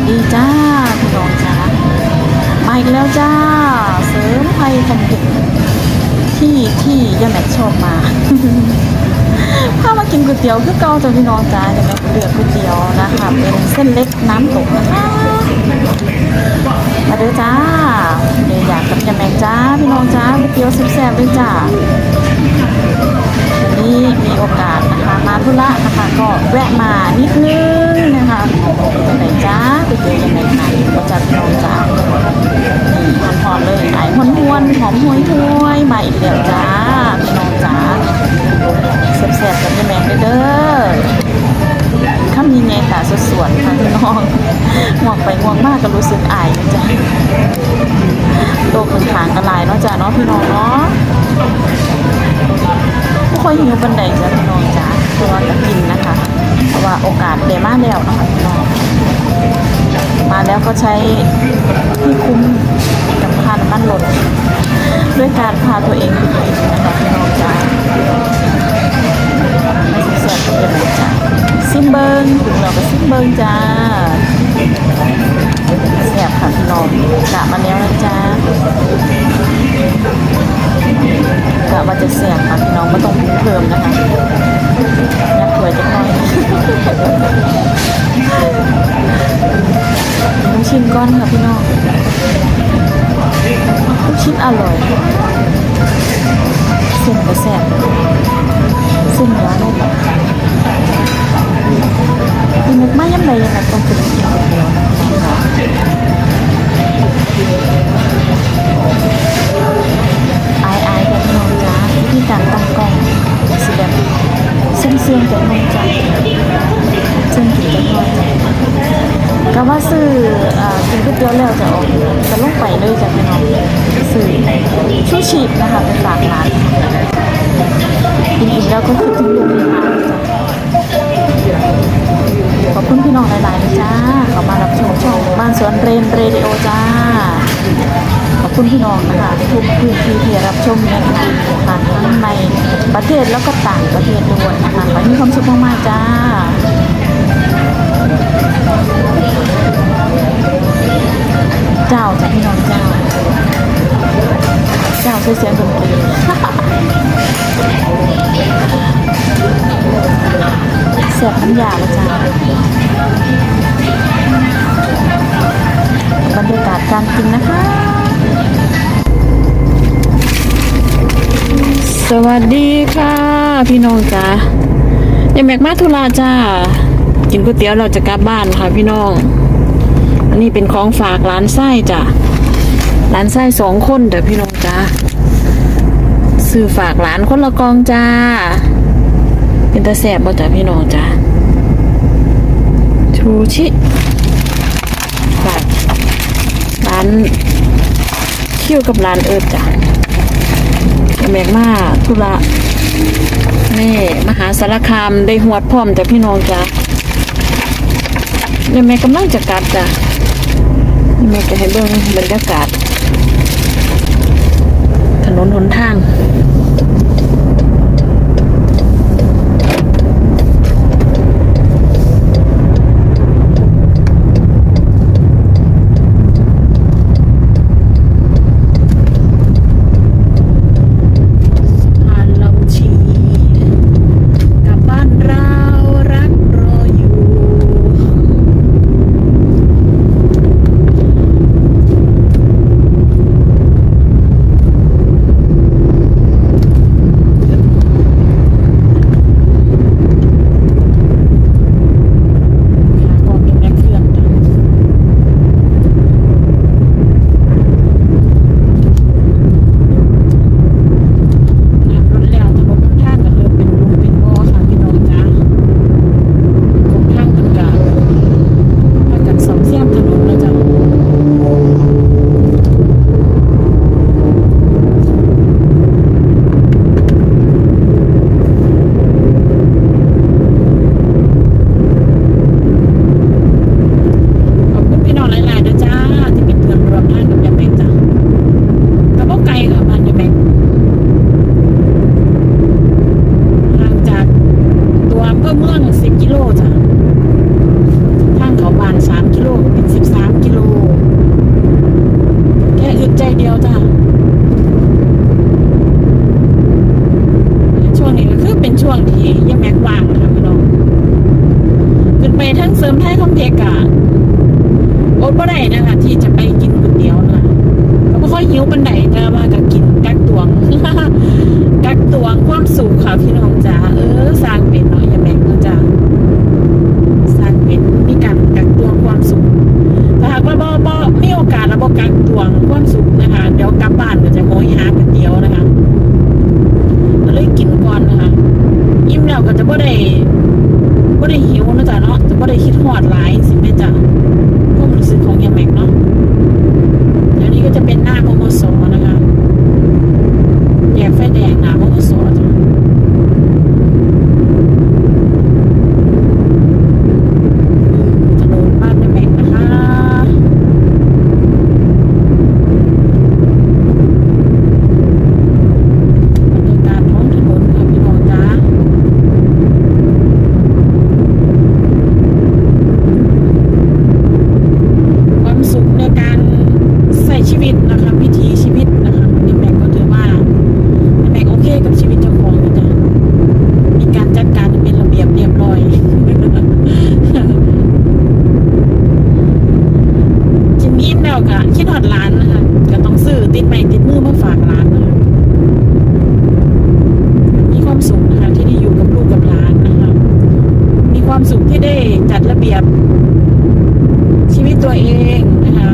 สดีจ้าพี่น้องจ้ามาอีกแล้วจ้า เสริมไทยคำเผ็ดที่ที่ยาแม็กชอบมาพามากินก๋วยเตี๋ยวคือเก่าจ้าพี่น้องจ้าจะแม็กเลือกก๋วยเตี๋ยวนะคะเป็นเส้นเล็กน้ำตกนะคะมาเด้อจ้าเดี๋ยวอยากกับยาแม็กจ้าพี่น้องจ้าก๋วยเตี๋ยวแซ่บๆเลยจ้าวันนี้มีโอกาส นะคะมาธุระนะคะก็แวะมานิดนึงนะคะเป็นไหนจ้าไปเจอยังไงคะก็จะพี่น้องจ้านี่หอมหอมๆเลยไอ้หวนหวนหอมหวยหวยมาอีกแล้วจ้าพี่น้องจ้าแซ่บๆกันยังแมงเด้อข้ามีไงตาสวดๆค่ะพี่น้องง่วงไปง่วงมากก็รู้สึกอายจ้าโตกเป็นขางกันลายเนาะจ้าเนาะพี่น้องเนาะไม่ค่อยหิวบันไดจ้ะพี่น้องจ้าเพราะ ว่าจะกินนะคะ เพราะว่าโอกาสเดมาแล้วนะคะพี่น้องมาแล้วก็ใช้ที่คุ้มกับค่าน้ำมันลดด้วยการพาตัวเองไปนะคะพี่น้องจ้าไม่เสียก็เป็นไรจ้าซิมเบิงถึงเราก็ซิมเบิงจ้าแซ่บค่ะพี่น้องกะมาแล้วนะจ้ากะว่าจะเสียค่ะพี่น้องไม่ต้องเพิ่มนะคะ อยากถวยจักหน่อยลูกชิ้นก้อนค่ะพี่น้องลูกชิ้นอร่อยเส้นก็แซ่บเส้นเนื้อนุ่มกินนึกมายังไงยังไงต้องกินกินคนเดียวนะคะ เสื่อมเสื่อมๆกับน้องจ้าเสื่อมกินจังหน่อยก็ว่าซื้ออ่ากินก๋วยเตี๋ยวแล้วจะออกจะลงไปเลยจ้ะพี่น้องซื้อชูชีพนะคะเป็นฝากร้านกินอิ่มแล้วก็คือถึงลูกที่ร้านจ้ะ อบคุณพี่น้องหลายๆนะจ้าเขามารับชมช่องบ้านสวนเรนเรดิโอจ้า ขอบคุณพี่น้องนะคะทุกพื้นที่ที่รับชมนะคะผ่านทั้งในประเทศแล้วก็ต่างประเทศด้วยนะคะขอให้มีความสุขมากๆจ้าเจ้าจ้ะพี่น้องเจ้า เจ้าเสียงดนตรี สียบน้ำยาลยจ้าบรรยากาศการกินนะคะ สวัสดีค่ะ พี่น้องจ้ายังแมกมาทุลาจ้า กินก๋วยเตี๋ยวเราจะกลับบ้านค่ะพี่น้อง อันนี้เป็นของฝากร้านไส้จ้ะร้านไส้สองคนเดี๋ยวพี่น้องจ้าซื้อฝากร้านคนละกองจ้า เป็นตาแสบบ่จ้ะพี่น้องจ้าชูชิฝากร้านคิวกับร้านเอิบจ้ะแมกมาธุระนี่มหาสารคามได้หวดพร้อมแต่พี่น้องจ้ะนี่แม่กำลังจะกลับจ้ะแม่จะให้เบิ่งบรรยากาศ ถนนหนทาง มไทยคอมเทคอะอดบ่ได้นะคะที่จะไปกินก๋วยเตี๋ยวนะแล้วก็ค่อยหิวปันไดนต่ว่าก็กินกักตวงกักตวงความสุขค่ะพี่น้องจ้าเออสร้างเป็นเนาะอย่าแบ่งเนาะจ้าสร้างเป็นมีการกักตวงความสุขแต่หากว่าบ่บ่มีโอกาสแล้วบ่กักตวงความสุขนะคะ เดี๋ยวกลั ยบชีวิตตัวเองนะคะ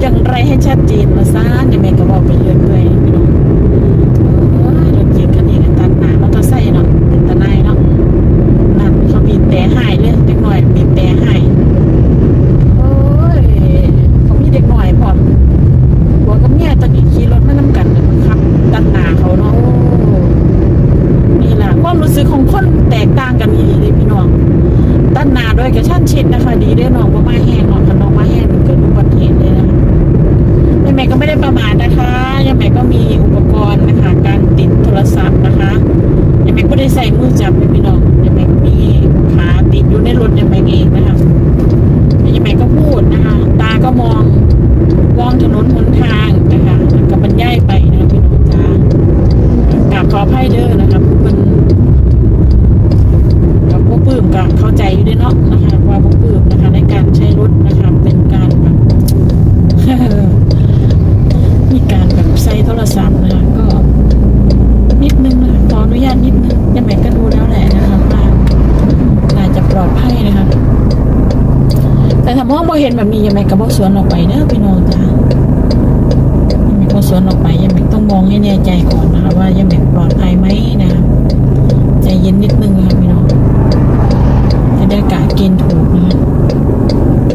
อย่างไรให้ชัดเจนมาซ่านยังไงก็บอกไปเลย ใส่มือจับเลยพี่น้องยังไงมีขาติดอยู่ในรถยังไงเองนะคะยังไงก็พูดนะคะ ตาก็มองมองถนนหนทางนะคะกับบรรยายไปนะพี่น้องจ้ากราบขออภัเด้อนะคะมันกับผู้ปื้มกับเข้าใจอยู่ด้วยเนาะนะคะว่าผู้ปื้มนะคะในการใช้รถนะคะเป็นการแบบมีการแบบใส่โทรศัพท์นะคะก็ อนุญาตนิดนึงยังไงก็ดูแล้วแหละนะคะว่าน่าจะปลอดภัยนะคะแต่ถ้ามองบ่เห็นแบบนี้ยังไงก็บ่สวนออกไปเนอะไปนอนจ้ะยังไงบ่สวนออกไปยังไงต้องมองให้แน่ใจก่อนนะคะว่ายังไงปลอดภัยไหมนะใจเย็นนิดนึงค่ะพี่น้องจะได้กาเกณฑ์ถูกนะคะ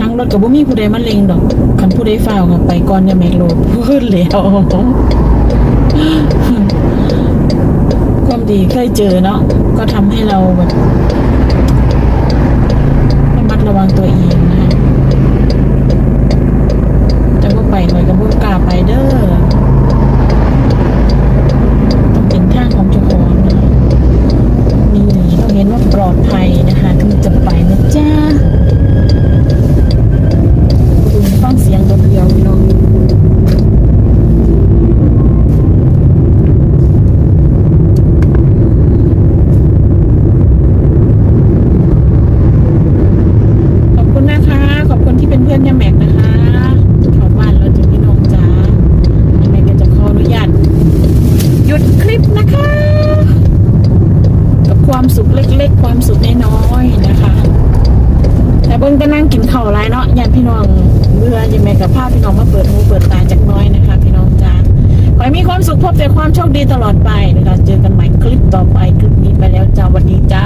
นั่งรถกับบ่มีผู้ใดมาเลงดอกคันผู้ใดฝ่าวกับไปก่อนยังไงโลดพื้นแล้ว ดีเคยเจอเนาะก็ทำให้เราแบบระมัดระวังตัวเอง ดคลิปนะคะ กับความสุขเล็ก ๆ ความสุขน้อยๆนะคะ แต่เบิ้งก็นั่งกินข้าวไรเนาะยันพี่น้องเมื่อยังแม่กับภาพพี่น้องมาเปิดหูเปิดตาจากน้อยนะคะ พี่น้องจ้าขอให้มีความสุขพบแต่ความโชคดีตลอดไปนะคะเจอกันใหม่คลิปต่อไปคลิปนี้ไปแล้วจ้าวันดีจ้า